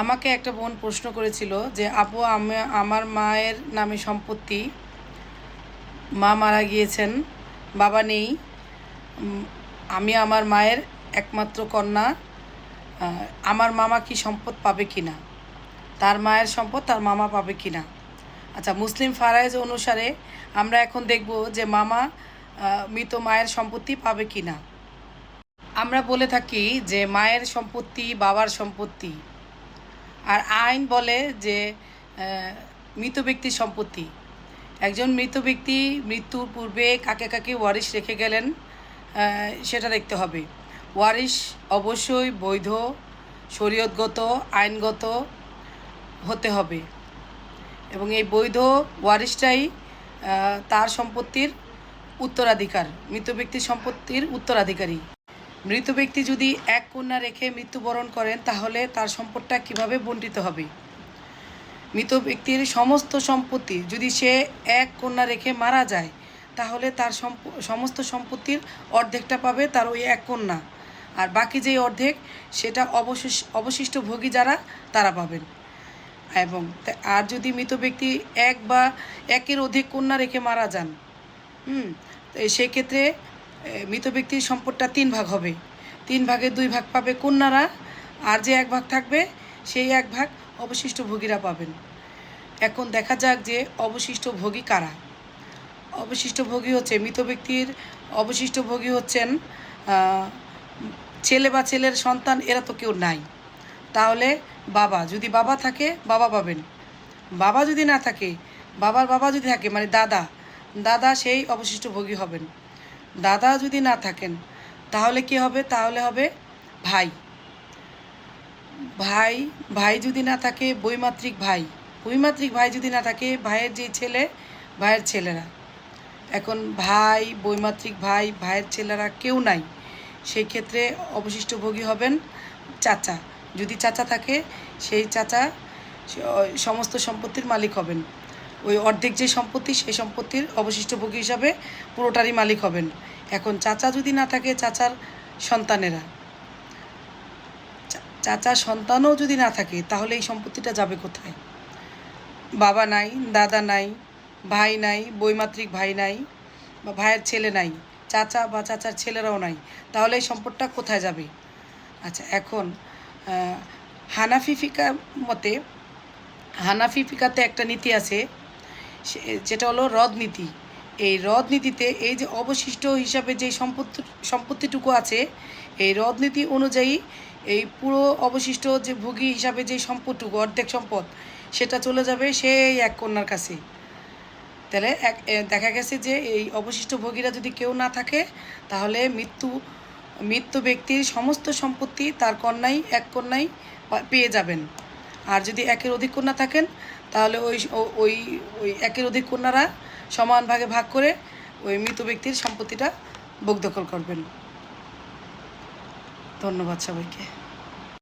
আমাকে একটা বোন প্রশ্ন করেছিল যে, আপু, আমি, আমার মায়ের নামে সম্পত্তি, মা মারা গিয়েছেন, বাবা নেই আমি আমার মায়ের একমাত্র কন্যা আমার মামা কি সম্পদ পাবে কি না তার মায়ের সম্পদ, তার মামা পাবে কি না আচ্ছা মুসলিম ফারাইজ অনুসারে আমরা এখন দেখব যে মামা মৃত মায়ের সম্পত্তি পাবে কি না আমরা বলে থাকি যে, মায়ের সম্পত্তি, বাবার সম্পত্তি আর আইন বলে যে মৃত ব্যক্তির সম্পত্তি। একজন মৃত ব্যক্তি মৃত্যুর পূর্বে কাকে কাকে ওয়ারিশ রেখে গেলেন সেটা দেখতে হবে। ওয়ারিশ অবশ্যই বৈধ, শরীয়তগত, আইনগত হতে হবে। এবং এই বৈধ ওয়ারিশটাই তার সম্পত্তির উত্তরাধিকার, মৃত ব্যক্তির সম্পত্তির উত্তরাধিকারী। মৃত ব্যক্তি যদি এক কন্যা রেখে মৃত্যুবরণ করেন তাহলে তার সম্পদটা কীভাবে বণ্টিত হবে? মৃত ব্যক্তির সমস্ত সম্পত্তি যদি সে এক কন্যা রেখে মারা যায় তাহলে তার সমস্ত সম্পত্তির অর্ধেকটা পাবে তার ওই এক কন্যা। আর বাকি যেই অর্ধেক সেটা অবশেষ অবশিষ্ট ভোগী যারা তারা পাবেন। এবং আর যদি মৃত ব্যক্তি এক বা একের অধিক কন্যা রেখে মারা যান হুম তো সেই ক্ষেত্রে এ, মৃত ব্যক্তির সম্পদটা তিন ভাগ হবে। তিন ভাগে দুই ভাগ পাবে কন্যারা, আর যে এক ভাগ থাকবে, সেই এক ভাগ অবশিষ্ট ভোগীরা পাবেন। এখন দেখা যাক যে অবশিষ্ট ভোগী কারা। অবশিষ্ট ভোগী হচ্ছে, মৃত ব্যক্তির অবশিষ্ট ভোগী হচ্ছেন ছেলে বা ছেলের সন্তান, এরা তো কেউ নাই। তাহলে বাবা, যদি বাবা থাকে, বাবা পাবেন। বাবা যদি না থাকে, বাবার বাবা যদি থাকে মানে দাদা দাদা সেই অবশিষ্ট ভোগী হবেন। দাদা যদি না থাকেন, তাহলে কি হবে? তাহলে হবে ভাই। ভাই ভাই যদি না থাকে, বৈমাত্রিক ভাই। বৈমাত্রিক ভাই যদি না থাকে, ভাইয়ের যে ছেলে, ভাইয়ের ছেলেরা। এখন ভাই, বৈমাত্রিক ভাই, ভাইয়ের ছেলেরা কেউ নাই। সেই ক্ষেত্রে অবশিষ্ট ভোগী হবেন চাচা। যদি চাচা থাকে, সেই চাচা সমস্ত সম্পত্তির মালিক হবেন। ওই অর্ধেক যে সম্পত্তি, সেই সম্পত্তির অবশিষ্ট ভোগী হিসাবে পুরোটারই মালিক হবেন। এখন চাচা যদি না থাকে, চাচার সন্তানেরা। চা- চাচার সন্তানও যদি না থাকে, তাহলে এই সম্পত্তিটা যাবে কোথায়? বাবা নাই, দাদা নাই, ভাই নাই, বৈমাত্রিক ভাই নাই, বা ভাইয়ের ছেলে নাই, চাচা বা চাচার ছেলেরাও নাই, তাহলে এই সম্পদটা কোথায় যাবে? আচ্ছা এখন হানাফি ফিকা মতে, হানাফি ফিকাতে একটা নীতি আছে যেটা হলো রদ নীতি। এই রদ নীতিতে এই যে অবশিষ্ট হিসাবে যে সম্পত্তি, সম্পত্তিটুকু আছে, এই রদ নীতি অনুযায়ী এই পুরো অবশিষ্ট যে ভোগী হিসাবে যে সম্পদটুকু, অর্ধেক সম্পদ, সেটা চলে যাবে সেই এক কন্যার কাছে। তাহলে এক দেখা গেছে যে এই অবশিষ্ট ভোগীরা যদি কেউ না থাকে, তাহলে মৃত্যু মৃত্যু ব্যক্তির সমস্ত সম্পত্তি তার কন্যাই, এক কন্যাই পেয়ে যাবেন। আর যদি একের অধিক কন্যা থাকেন, তাহলে ওই ওই ওই একের অধিক কন্যারা সমান ভাগে ভাগ করে ওই মৃত ব্যক্তির সম্পত্তিটা ভোগ দখল করবেন। ধন্যবাদ সবাইকে।